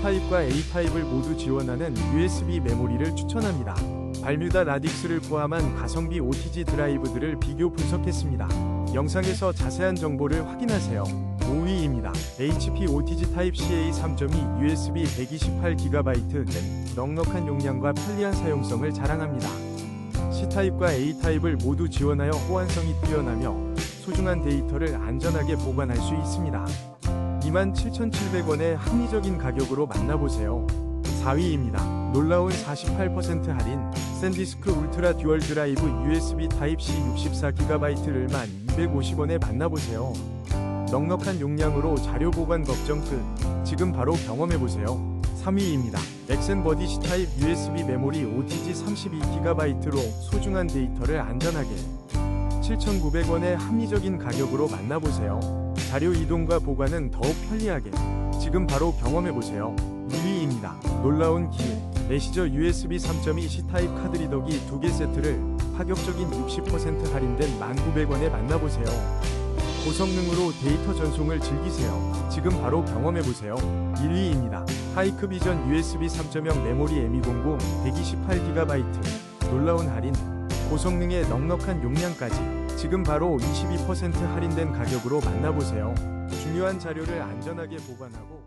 C타입과 A타입을 모두 지원하는 USB 메모리를 추천합니다. 발뮤다 라딕스를 포함한 가성비 OTG 드라이브들을 비교 분석했습니다. 영상에서 자세한 정보를 확인하세요. 5위입니다. HP OTG 타입 CA 3.2 USB 128GB 램 넉넉한 용량과 편리한 사용성을 자랑합니다. C타입과 A타입을 모두 지원하여 호환성이 뛰어나며 소중한 데이터를 안전하게 보관할 수 있습니다. 27,700원의 합리적인 가격으로 만나보세요. 4위입니다. 놀라운 48% 할인 샌디스크 울트라 듀얼 드라이브 USB 타입C 64GB를 1250원에 만나보세요. 넉넉한 용량으로 자료 보관 걱정 끝. 지금 바로 경험해보세요. 3위입니다. 엑센버디 C타입 USB 메모리 OTG 32GB로 소중한 데이터를 안전하게 7,900원의 합리적인 가격으로 만나보세요. 자료 이동과 보관은 더욱 편리하게 지금 바로 경험해보세요. 2위입니다. 놀라운 기회 메시저 USB 3.2 C타입 카드 리더기 2개 세트를 파격적인 60% 할인된 1,900원에 만나보세요. 고성능으로 데이터 전송을 즐기세요. 지금 바로 경험해보세요. 1위입니다. 하이크 비전 USB 3.0 메모리 M200 128GB 놀라운 할인 고성능의 넉넉한 용량까지 지금 바로 22% 할인된 가격으로 만나보세요. 중요한 자료를 안전하게 보관하고